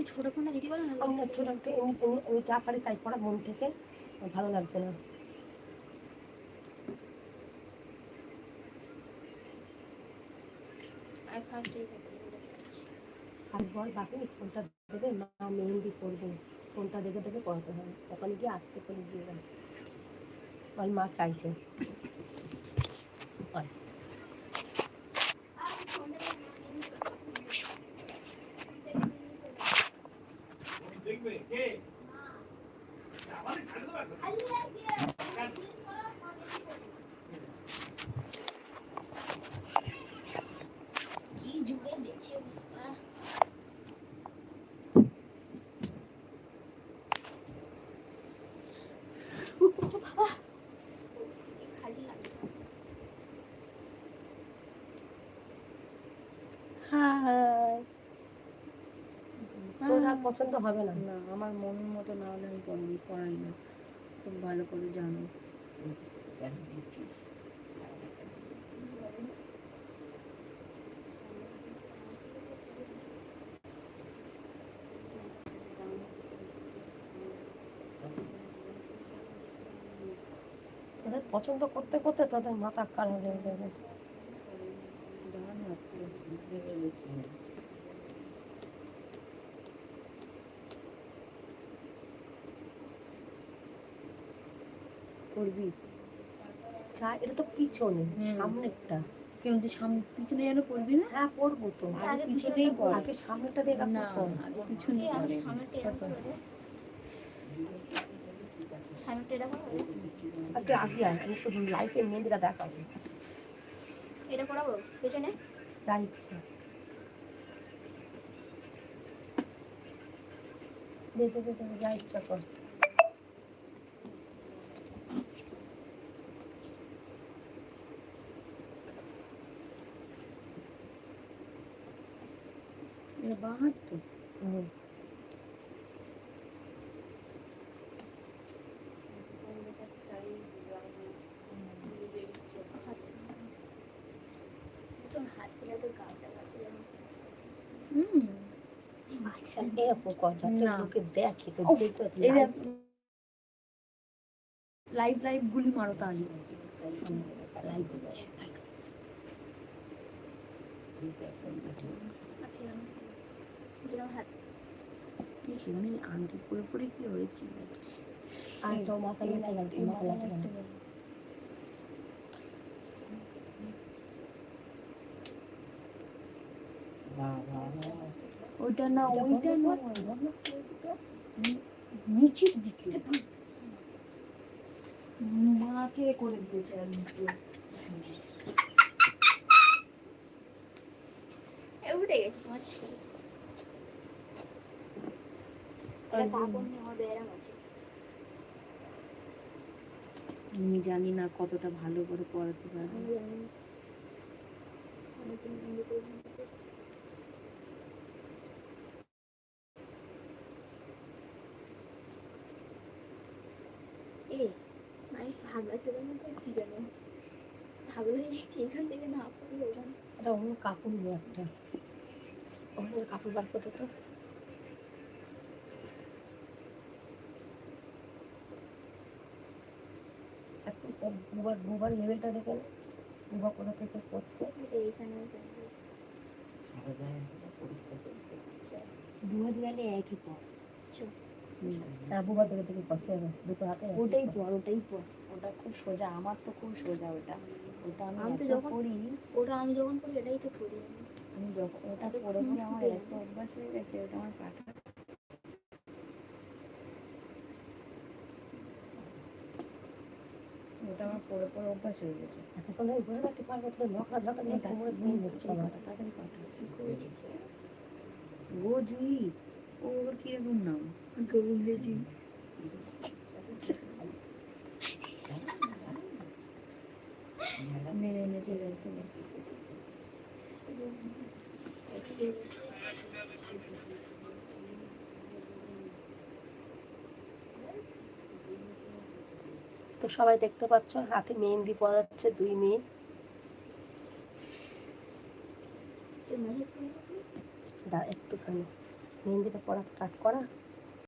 তুই ছোট ফোনটা দিতে পারো না আমি না ছোট একটা এমনি এমনি আমি যা পারি তাই করা মন থেকে ভালো লাগছে না। আর বল বাকি ফোনটা দেবে মা মেহেন্দি করবে। ফোনটা দেখে দেখে পড়াতে হবে। ওখানে গিয়ে আসতে করে দিয়ে বল মা চাইছে বল। কি জুড়ে দিয়েছে বাবা বাবা খালি লাগছে হাই তোর আর পছন্দ হবে না? না আমার মনের মতো না হলে আমি পড়াই পড়াই না। খুব ভালো করে জানো। তোদের পছন্দ করতে করতে তোদের মাথা খারাপ হয়ে যাবে। করবি? চা এটা তো পিছনে সামনেরটা। কেন তুই সামনে পিছনে যেন করবি না? হ্যাঁ পড়ব তো। আগে আগে পিছনেই পড়। আগে সামনেটা রাখব না আগে পিছনে সামনেটা এরকম করে। সামনেটা এরকম আগে তো লাইফে মেহেন্দিটা দেখাবো। এটা করাবো পেছনে? যা ইচ্ছে দে দে দে, দে, যা ইচ্ছা কর এটা বাঁ হাত তো হুম। তো হাত ফেলে তো গালটা কাটতে যাবে হুম বাচ্চা এরকম কর যাতে লোকে দেখে তো দেখতে তো এই live- লাইভ লাইভ গুলি মারো তাহলে লাইভ যেরকম হাত। সেখানে আংটি পরে পরে কি হয়েছে? আর তো মাথা মাথা ওইটা না ওইটা না। নিচের দিকে। মাকে করে দিয়েছে। উঠে গেছে আমি জানি না কতটা ভালো করে পড়াতে পারবে আমি জানি না। আমি তো মেহেন্দি করে দিতে। এ আমি ভাগা ছোড়া মতো করছি কেন ভাগলে দেখছি এখান থেকে না পড়ি ওখান এটা অন্য কাপড় নিয়ে একটা। ওখানে কাপড় বার করতে তো। একটু লেভেলটা দেখে না কোথা থেকে করছে। এইখানে দুহাত গেলে একই পর বুবার থেকে থেকে করছে দুটো হাতে ওটাই পর ওটাই পর। ওটা খুব সোজা আমার তো খুব সোজা ওটা। ওটা আমি আমি তো যখন- করি ওটা আমি যখন করি এটাই তো করি। আমি। আমি যখন ওটা পরে পরে আমার এত অভ্যাস হয়ে গেছে ওটা আমার পাঠা ওটা আমার পরে পরে অভ্যাস হয়ে গেছে। এতক্ষণ আমি বলে রাখতে পারব তো লকড়া ঝকড়া দিয়ে কোমরে পেন হচ্ছে আমার তাড়াতাড়ি পাঠা গো জুই ও কীরকম নাম? তো সবাই দেখতে পাচ্ছ হাতে মেহেন্দি পড়াচ্ছে দুই মেয়ে। একটুখানি। মেহেন্দিটা পড়া স্টার্ট করা।